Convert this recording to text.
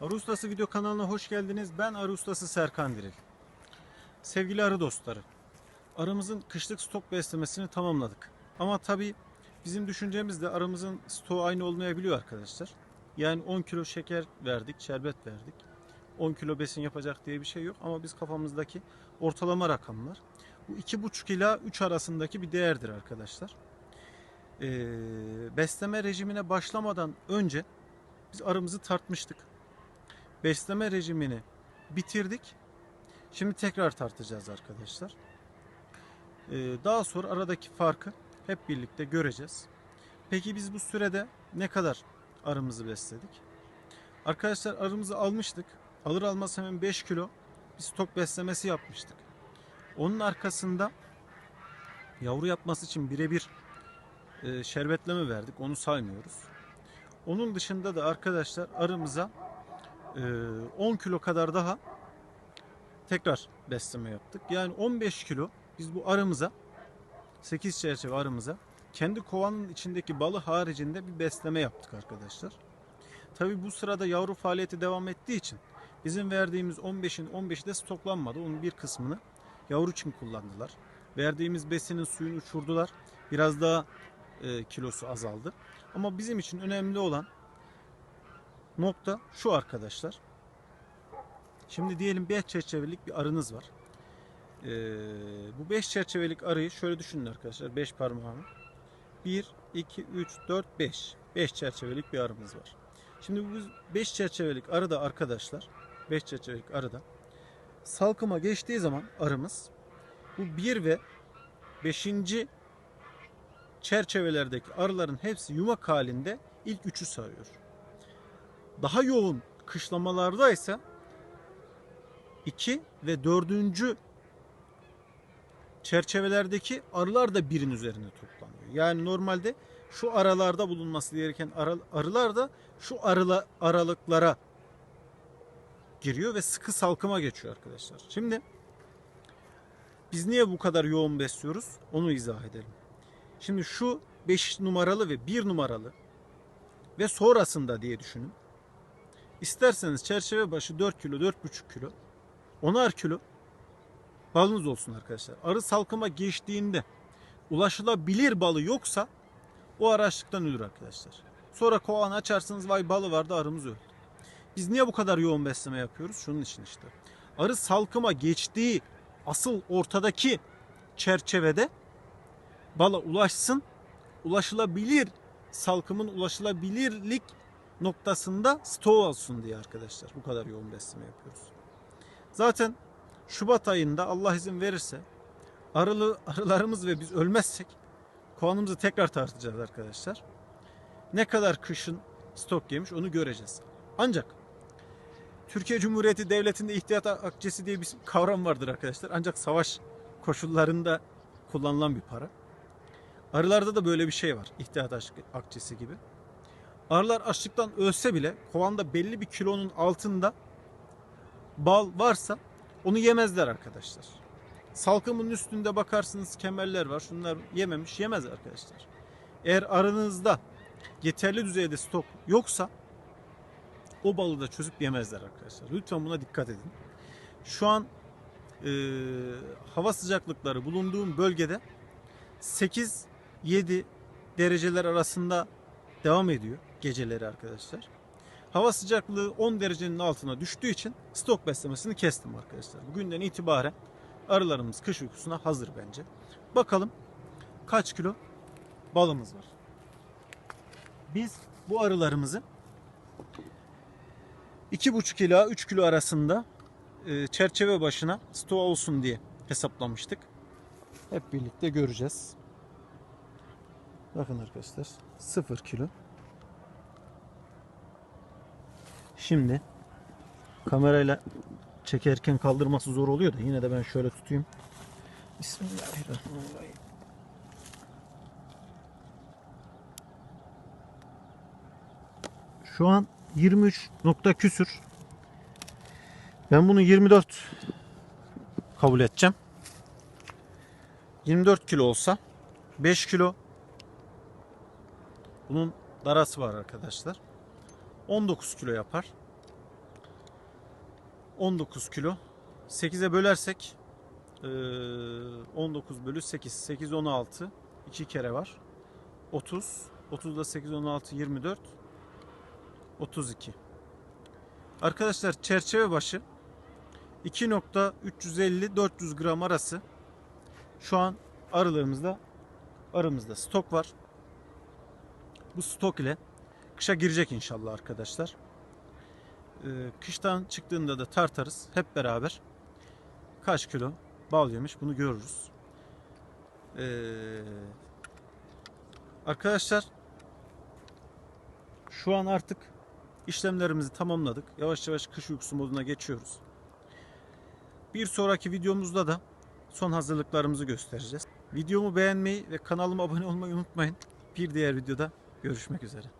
Arı Ustası video kanalına hoş geldiniz. Ben Arı Ustası Serkan Diril. Sevgili arı dostları, arımızın kışlık stok beslemesini tamamladık. Ama tabii bizim düşüncemiz de arımızın stoğu aynı olmayabiliyor arkadaşlar. Yani 10 kilo şeker verdik, şerbet verdik. 10 kilo besin yapacak diye bir şey yok ama biz kafamızdaki ortalama rakamlar. Bu 2,5 ila 3 arasındaki bir değerdir arkadaşlar. Ee, besleme rejimine başlamadan önce biz arımızı tartmıştık. Besleme rejimini bitirdik. Şimdi tekrar tartacağız arkadaşlar. Ee, daha sonra aradaki farkı hep birlikte göreceğiz. Peki biz bu sürede ne kadar arımızı besledik? Arkadaşlar arımızı almıştık. Alır almaz hemen 5 kilo bir stok beslemesi yapmıştık. Onun arkasında yavru yapması için birebir e, şerbetleme verdik. Onu saymıyoruz. Onun dışında da arkadaşlar arımıza 10 kilo kadar daha tekrar besleme yaptık. Yani 15 kilo biz bu arımıza 8 çerçeve arımıza kendi kovanın içindeki balı haricinde bir besleme yaptık arkadaşlar. Tabi bu sırada yavru faaliyeti devam ettiği için bizim verdiğimiz 15'in 15'i de stoklanmadı. Onun bir kısmını yavru için kullandılar. Verdiğimiz besinin suyunu uçurdular. Biraz daha e, kilosu azaldı. Ama bizim için önemli olan nokta şu arkadaşlar. Şimdi diyelim 5 çerçevelik bir arınız var. Ee, bu 5 çerçevelik arıyı şöyle düşünün arkadaşlar. 5 parmağımı. 1, 2, 3, 4, 5. 5 çerçevelik bir arımız var. Şimdi bu 5 çerçevelik arıda arkadaşlar. 5 çerçevelik arıda. Salkıma geçtiği zaman arımız bu 1 ve 5. çerçevelerdeki arıların hepsi yumak halinde ilk üçü sarıyor. Daha yoğun kışlamalarda ise 2 ve 4. çerçevelerdeki arılar da birin üzerine toplanıyor. Yani normalde şu aralarda bulunması gereken arı- arılar da şu arıla, aralıklara giriyor ve sıkı salkıma geçiyor arkadaşlar. Şimdi biz niye bu kadar yoğun besliyoruz? Onu izah edelim. Şimdi şu 5 numaralı ve 1 numaralı ve sonrasında diye düşünün. İsterseniz çerçeve başı 4 kilo, 4,5 kilo, 10'ar kilo balınız olsun arkadaşlar. Arı salkıma geçtiğinde ulaşılabilir balı yoksa o arı açlıktan ölür arkadaşlar. Sonra kovan açarsınız vay balı vardı arımız öldü. Biz niye bu kadar yoğun besleme yapıyoruz? Şunun için işte. Arı salkıma geçtiği asıl ortadaki çerçevede bala ulaşsın. Ulaşılabilir salkımın ulaşılabilirlik noktasında stoğu olsun diye arkadaşlar. Bu kadar yoğun besleme yapıyoruz. Zaten Şubat ayında Allah izin verirse arılı arılarımız ve biz ölmezsek kovanımızı tekrar tartacağız arkadaşlar. Ne kadar kışın stok yemiş onu göreceğiz. Ancak Türkiye Cumhuriyeti Devleti'nde ihtiyat akçesi diye bir kavram vardır arkadaşlar. Ancak savaş koşullarında kullanılan bir para. Arılarda da böyle bir şey var. İhtiyat akçesi gibi. Arılar açlıktan ölse bile kovanda belli bir kilonun altında bal varsa onu yemezler arkadaşlar. Salkımın üstünde bakarsınız kemerler var. Şunlar yememiş yemez arkadaşlar. Eğer arınızda yeterli düzeyde stok yoksa o balı da çözüp yemezler arkadaşlar. Lütfen buna dikkat edin. Şu an e, hava sıcaklıkları bulunduğum bölgede 8-7 dereceler arasında devam ediyor geceleri arkadaşlar. Hava sıcaklığı 10 derecenin altına düştüğü için stok beslemesini kestim arkadaşlar. Bugünden itibaren arılarımız kış uykusuna hazır bence. Bakalım kaç kilo balımız var. Biz bu arılarımızı 2,5 ila 3 kilo arasında e, çerçeve başına stok olsun diye hesaplamıştık. Hep birlikte göreceğiz. Bakın arkadaşlar 0 kilo. Şimdi kamerayla çekerken kaldırması zor oluyor da yine de ben şöyle tutayım. Bismillahirrahmanirrahim. Şu an 23 nokta küsür. Ben bunu 24 kabul edeceğim. 24 kilo olsa 5 kilo bunun darası var arkadaşlar. 19 kilo yapar. 19 kilo. 8'e bölersek eee, 19 bölü 8. 8 16. 2 kere var. 30. 30 da 8 16 24. 32. Arkadaşlar çerçeve başı 2.350-400 gram arası şu an arılığımızda arımızda stok var. Bu stok ile kışa girecek inşallah arkadaşlar. Ee, kıştan çıktığında da tartarız hep beraber. Kaç kilo bal yemiş bunu görürüz. Ee, arkadaşlar şu an artık işlemlerimizi tamamladık. Yavaş yavaş kış uykusu moduna geçiyoruz. Bir sonraki videomuzda da son hazırlıklarımızı göstereceğiz. Videomu beğenmeyi ve kanalıma abone olmayı unutmayın. Bir diğer videoda görüşmek üzere.